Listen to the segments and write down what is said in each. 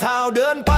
เท้าเดินไป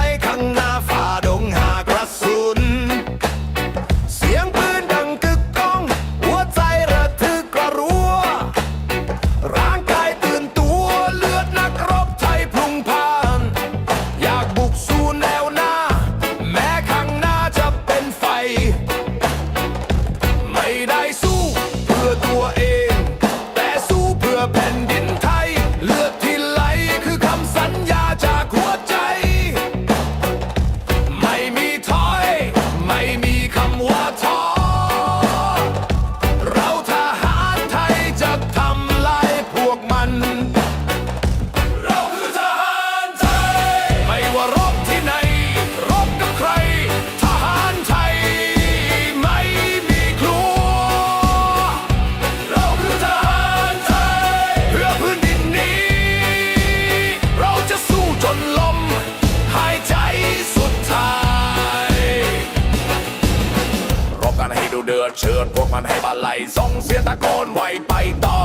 ูเดือดเชิญพวกมันให้บาลัยส่งเสียงตะโกนไวไปต่อ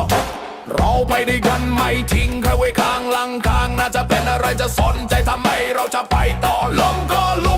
เราไปด้วยกันไม่ทิ้งใครไว้ข้างหลังข้างน่าจะเป็นอะไรจะสนใจทำไมเราจะไปต่อลมก็ลม